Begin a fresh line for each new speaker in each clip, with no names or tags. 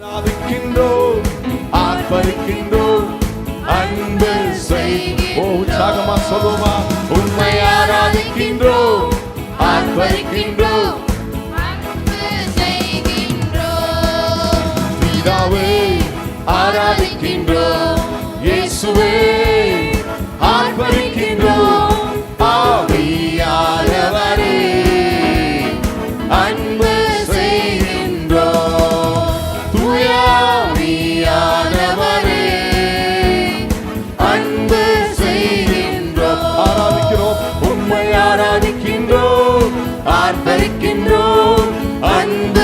ஆராதிக்கின்றோம் ஆர்ப்பரிக்கின்றோம் அன்பு செய் ஓ உற்சாகமா சொல்லுமா? உண்மை ஆராதிக்கின்றோம் ஆர்ப்பரிக்கின்றோம். பிதாவே ஆராதிக்கின்றோம். ஆராதிக்கின்றோம் ஆர்ப்பரிக்கின்றோம் அன்பு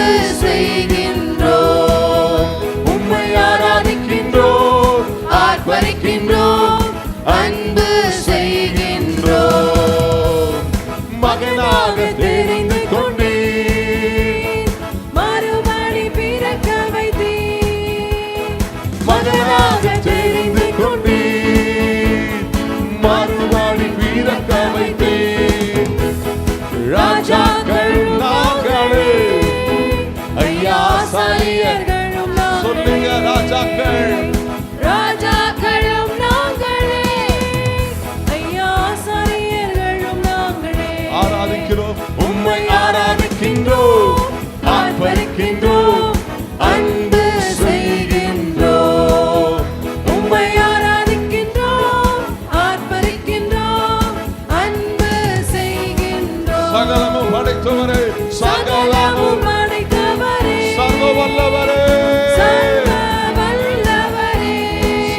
ராஜாக்கள் நாங்களே ஐயா சாலியர்களும் சொல்லுங்க ராஜாக்கள்.
ராஜாக்களும் நாங்களே ஐயா சாரியர்களும் நாங்களே
ஆராதிக்கிறோம்.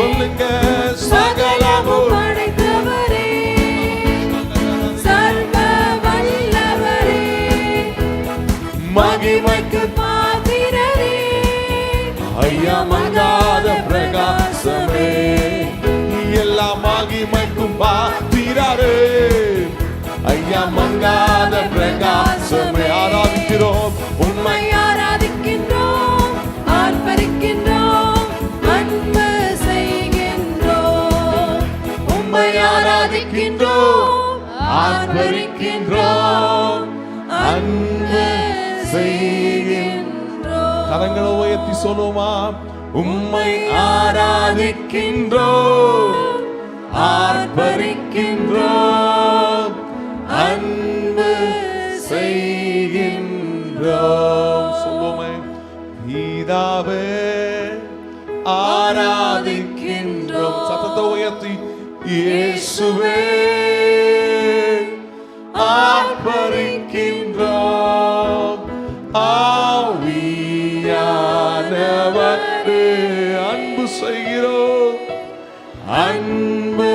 சொல்லுங்க
சகலமும் படைத்தவரே. சர்வ வல்லவரே
மகிமைக்கு
பாத்திரரே
ஐயா மங்காத பிரகாசமே. எல்லா மகிமைக்கும் பாத்திரரே ஐயா மங்காத
உம்மை ஆராதிக்கின்றோம் ஆர்ப்பரிக்கின்றோம். அன்பு செய்கின்றோம்.
கரங்களை உயர்த்தி சொல்லுமா உம்மை ஆராதிக்கின்றோம். ஆர்ப்பரிக்கின்றோம். அன்பு செய்கின்றோம். சொல்லுமே பீதாவே ஆராதிக்கின்றோம். சத்தத்தை உயர்த்தி இயேசுவே ஆர்ப்பரிக்கின்றோம். ஆவியானவரே அன்பு செய்கிறோம். அன்பு